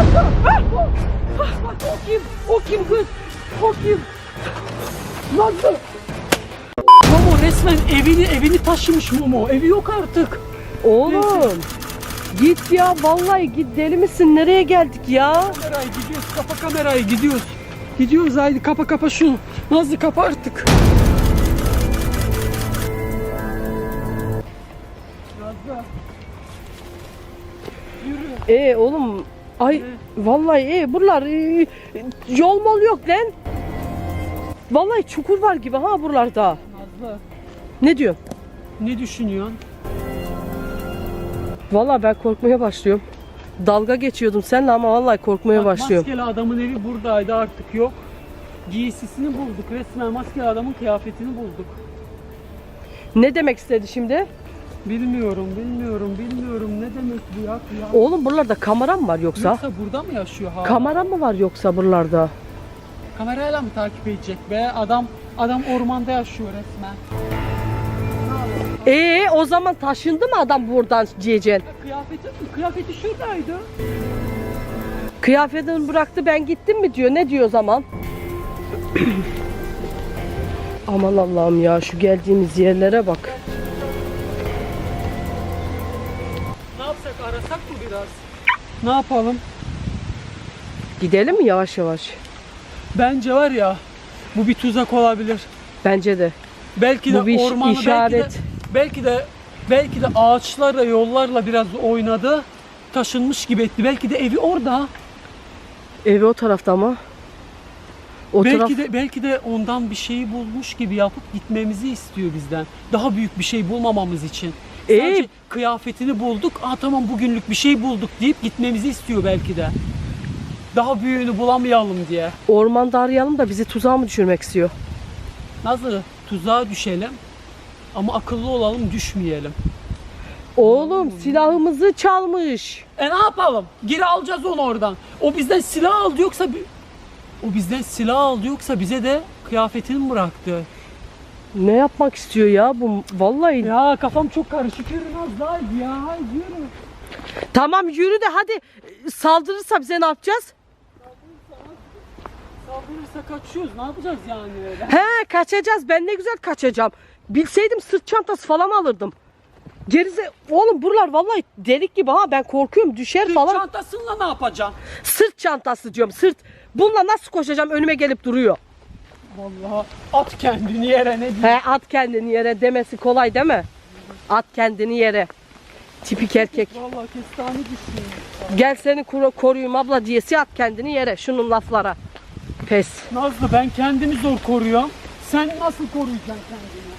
O kim? O kim kız? O kim? Nazlı. Momo resmen evini evini taşımış Momo. Evi yok artık. Oğlum. Git ya vallahi git deli misin? Nereye geldik ya? Kamerayı gidiyoruz. Kapa kamerayı gidiyoruz. Gidiyoruz haydi kapa kapa şunu. Nazlı kapa artık. Nazlı. Yürü. E oğlum ay vallahi e buralar e, yol mol yok lan. Vallahi çukur var gibi ha buralarda. Nazlı. Ne diyor? Ne düşünüyorsun? Vallahi ben korkmaya başlıyorum. Dalga geçiyordum seninle ama vallahi korkmaya Bak, başlıyorum. Maskeli adamın evi buradaydı artık yok. Giysisini bulduk. Resmen maskeli adamın kıyafetini bulduk. Ne demek istedi şimdi? Bilmiyorum, bilmiyorum, bilmiyorum. Ne demek bu ya? ya? Oğlum buralarda kamera mı var yoksa? Yoksa burada mı yaşıyor hala? Kamera mı var yoksa buralarda? Kamerayla mı takip edecek be? Adam adam ormanda yaşıyor resmen. Ee o zaman taşındı mı adam buradan diyeceksin? Kıyafeti, kıyafeti şuradaydı. Kıyafetini bıraktı ben gittim mi diyor. Ne diyor o zaman? Aman Allah'ım ya şu geldiğimiz yerlere bak. Arasak mı biraz? Ne yapalım? Gidelim mi yavaş yavaş? Bence var ya bu bir tuzak olabilir. Bence de. Belki de Bu bir ormanı işaret. belki de belki de belki de ağaçlarla yollarla biraz oynadı. Taşınmış gibi etti. Belki de evi orada. Evi o tarafta ama. O belki taraf de belki de ondan bir şeyi bulmuş gibi yapıp gitmemizi istiyor bizden. Daha büyük bir şey bulmamamız için. Ee? Sadece kıyafetini bulduk. Aa tamam bugünlük bir şey bulduk deyip gitmemizi istiyor belki de. Daha büyüğünü bulamayalım diye. ormanda arayalım da bizi tuzağa mı düşürmek istiyor? Nasıl tuzağa düşelim ama akıllı olalım düşmeyelim. Oğlum silahımızı çalmış. E ne yapalım? Geri alacağız onu oradan. O bizden silah aldı yoksa o bizden silah aldı yoksa bize de kıyafetini bıraktı? Ne yapmak istiyor ya bu? Vallahi. Ya kafam çok karışık. Yürü Nazlı haydi ya haydi yürü. Tamam yürü de hadi saldırırsa bize ne yapacağız? Saldırırsa kaçıyoruz. Ne yapacağız yani öyle? He kaçacağız. Ben ne güzel kaçacağım. Bilseydim sırt çantası falan alırdım. Gerize oğlum buralar vallahi delik gibi ha ben korkuyorum düşer Sırt falan. çantasıyla ne yapacaksın? Sırt çantası diyorum sırt. Bununla nasıl koşacağım önüme gelip duruyor. Vallahi at kendini yere ne diyeyim. He at kendini yere demesi kolay değil mi? At kendini yere. Tipik erkek. Vallahi kestane düşünüyorum. Gel seni koru- koruyayım abla diyesi at kendini yere şunun laflara. Pes. Nazlı ben kendimi zor koruyorum. Sen nasıl koruyacaksın kendini?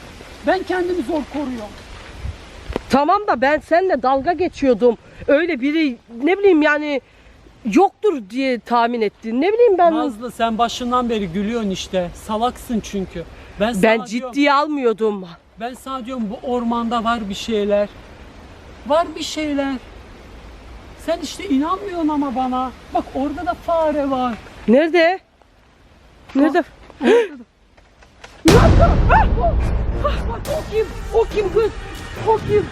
Ben kendimi zor koruyorum. Tamam da ben seninle dalga geçiyordum. Öyle biri ne bileyim yani yoktur diye tahmin ettin. Ne bileyim ben Nazlı sen başından beri gülüyorsun işte. Salaksın çünkü. Ben sana ben diyorum- ciddiye almıyordum. Ben sana diyorum bu ormanda var bir şeyler. Var bir şeyler. Sen işte inanmıyorsun ama bana. Bak orada da fare var. Nerede? Nerede? Ah, o- bak o kim? O kim kız? O kim?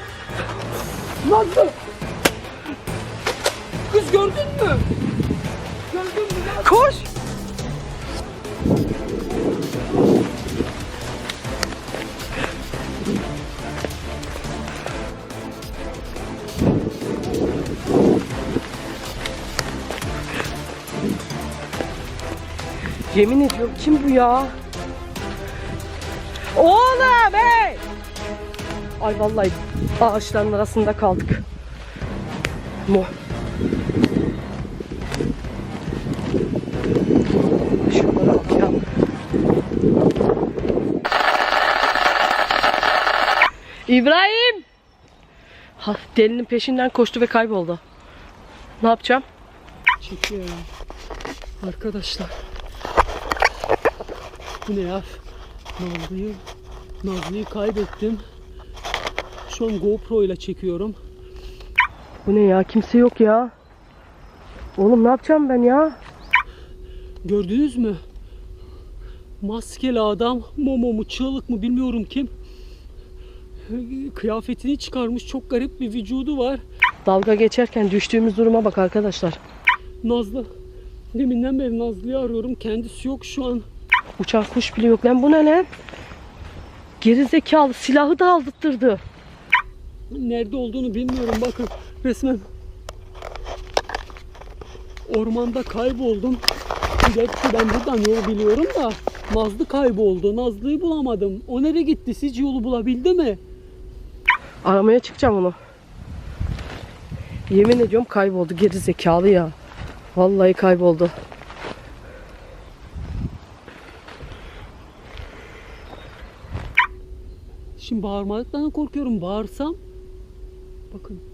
Nazlı! Kız gördün mü? Gördün mü? Koş. Yemin ediyorum kim bu ya? Oğlum hey! Ay vallahi ağaçların arasında kaldık. Mu. İbrahim! Ha, delinin peşinden koştu ve kayboldu. Ne yapacağım? Çekiyor. Arkadaşlar. Bu ne ya? Nazlı'yı, Nazlı'yı kaybettim. Şu an GoPro ile çekiyorum. Bu ne ya? Kimse yok ya. Oğlum ne yapacağım ben ya? Gördünüz mü? Maskeli adam, Momo mu, çığlık mı bilmiyorum kim. Kıyafetini çıkarmış, çok garip bir vücudu var. Dalga geçerken düştüğümüz duruma bak arkadaşlar. Nazlı. Deminden beri Nazlı'yı arıyorum. Kendisi yok şu an. Uçan kuş bile yok lan bu ne lan? Geri zekalı silahı da aldırttırdı. Nerede olduğunu bilmiyorum bakın. Resmen ormanda kayboldum. Gerçi ben buradan yolu biliyorum da Nazlı kayboldu. Nazlı'yı bulamadım. O nereye gitti? Sizce yolu bulabildi mi? Aramaya çıkacağım onu. Yemin ediyorum kayboldu geri zekalı ya. Vallahi kayboldu. Şimdi bağırmaktan korkuyorum. Bağırsam bakın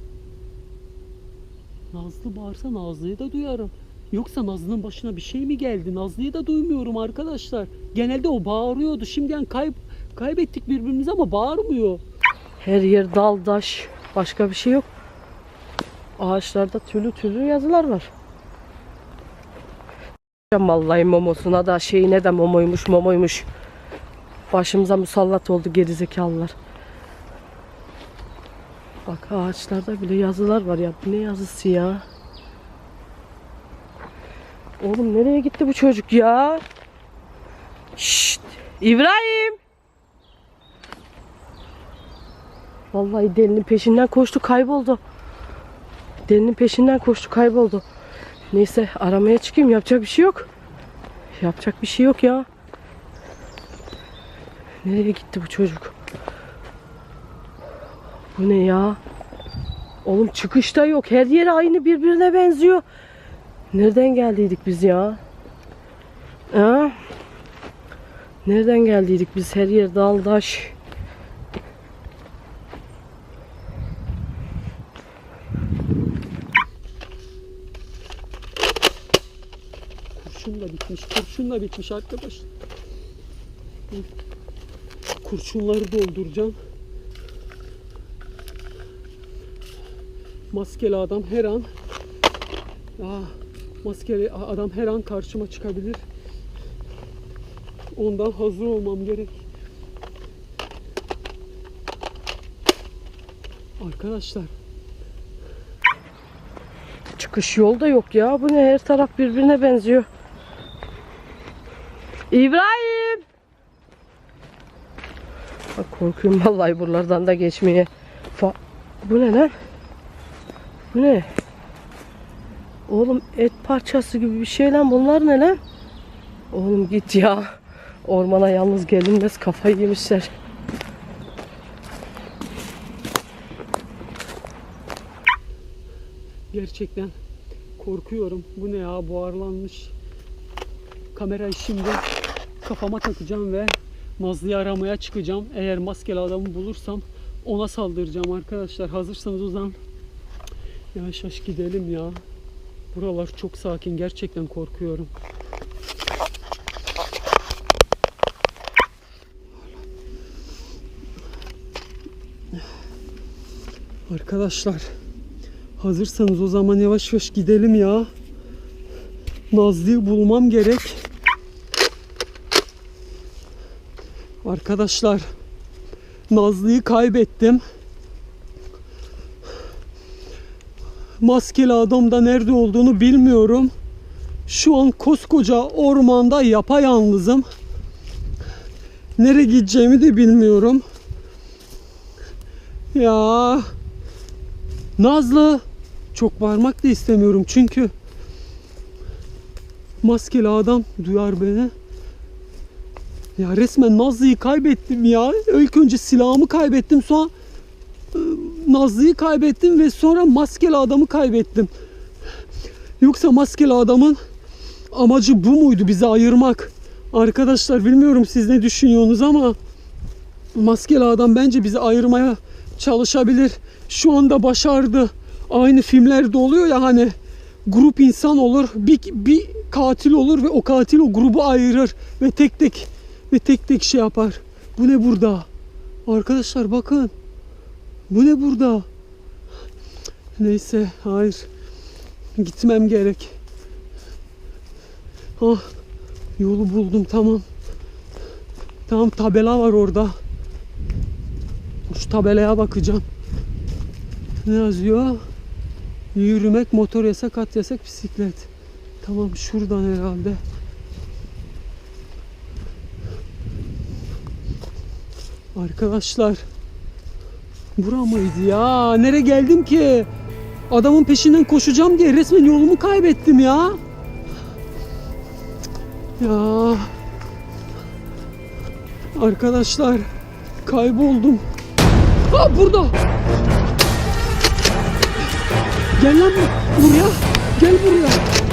Nazlı bağırsa Nazlı'yı da duyarım. Yoksa Nazlı'nın başına bir şey mi geldi? Nazlı'yı da duymuyorum arkadaşlar. Genelde o bağırıyordu. Şimdiden kayb kaybettik birbirimizi ama bağırmıyor. Her yer dal daş. Başka bir şey yok. Ağaçlarda türlü türlü yazılar var. Vallahi momosuna da şeyine de momoymuş momoymuş. Başımıza musallat oldu gerizekalılar. Bak ağaçlarda bile yazılar var ya. Bu ne yazısı ya? Oğlum nereye gitti bu çocuk ya? Şşt! İbrahim! Vallahi delinin peşinden koştu kayboldu. Delinin peşinden koştu kayboldu. Neyse aramaya çıkayım yapacak bir şey yok. Yapacak bir şey yok ya. Nereye gitti bu çocuk? Bu ne ya? Oğlum çıkışta yok. Her yeri aynı birbirine benziyor. Nereden geldiydik biz ya? Ha? Nereden geldiydik biz? Her yer dal daş. Kurşun da bitmiş. Kurşun da bitmiş arkadaş. Kurşunları dolduracağım. Maskeli adam her an Aa, maskeli adam her an karşıma çıkabilir. Ondan hazır olmam gerek. Arkadaşlar Çıkış yol da yok ya. Bu ne her taraf birbirine benziyor. İbrahim! Bak korkuyorum vallahi buralardan da geçmeye. Fa- Bu ne lan? Bu ne? Oğlum et parçası gibi bir şey lan. Bunlar ne lan? Oğlum git ya. Ormana yalnız gelinmez. Kafayı yemişler. Gerçekten korkuyorum. Bu ne ya buharlanmış. Kamerayı şimdi kafama takacağım ve Nazlı'yı aramaya çıkacağım. Eğer maskeli adamı bulursam ona saldıracağım arkadaşlar. Hazırsanız o zaman yavaş yavaş gidelim ya. Buralar çok sakin. Gerçekten korkuyorum. Arkadaşlar Hazırsanız o zaman yavaş yavaş gidelim ya. Nazlı'yı bulmam gerek. Arkadaşlar Nazlı'yı kaybettim. Maskeli adam da nerede olduğunu bilmiyorum. Şu an koskoca ormanda yapayalnızım. Nereye gideceğimi de bilmiyorum. Ya Nazlı çok bağırmak da istemiyorum çünkü maskeli adam duyar beni. Ya resmen Nazlı'yı kaybettim ya. İlk önce silahımı kaybettim sonra Nazlı'yı kaybettim ve sonra maskeli adamı kaybettim. Yoksa maskeli adamın amacı bu muydu bizi ayırmak? Arkadaşlar bilmiyorum siz ne düşünüyorsunuz ama maskeli adam bence bizi ayırmaya çalışabilir. Şu anda başardı. Aynı filmlerde oluyor ya hani grup insan olur, bir, bir katil olur ve o katil o grubu ayırır ve tek tek ve tek tek şey yapar. Bu ne burada? Arkadaşlar bakın. Bu ne burada? Neyse hayır. Gitmem gerek. Ah yolu buldum tamam. Tamam tabela var orada. Şu tabelaya bakacağım. Ne yazıyor? Yürümek, motor yasak, at yasak, bisiklet. Tamam şuradan herhalde. Arkadaşlar. Bura mıydı ya? Nereye geldim ki? Adamın peşinden koşacağım diye resmen yolumu kaybettim ya. Ya. Arkadaşlar kayboldum. Aa burada. Gel lan buraya. Gel buraya.